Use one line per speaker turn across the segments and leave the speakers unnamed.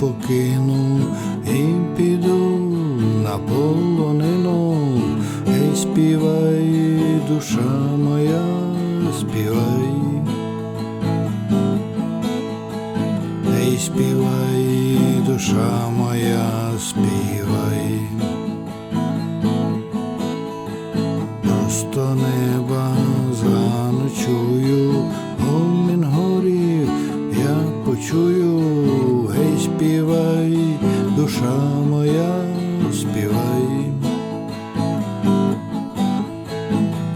покину і піду на полонину, і співай, душа моя, співай, і співай, душа моя, співай, просто неба заночую. Співай, душа моя, співай.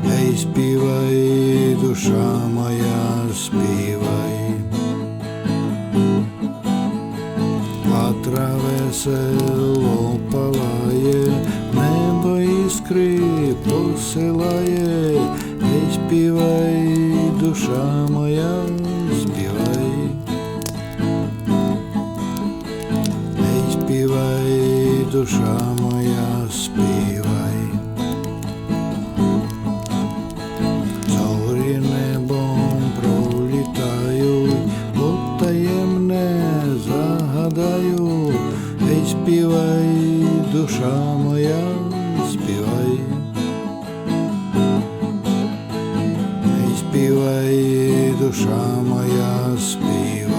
Гей, співай, душа моя, співай. Ватра весело палає, небо іскри посилає, Ей, співай, душа моя, співай, душа моя, співай. Зорі небом пролітають, бо таємне загадаю, Ей, співай, душа моя, співай. Ей, співай, душа моя, співай.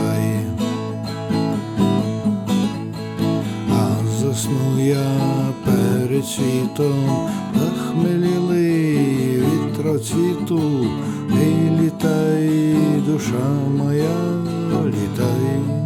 А засну я перед світом, захмеліли вітроцвіту, і літай, душа моя, літай.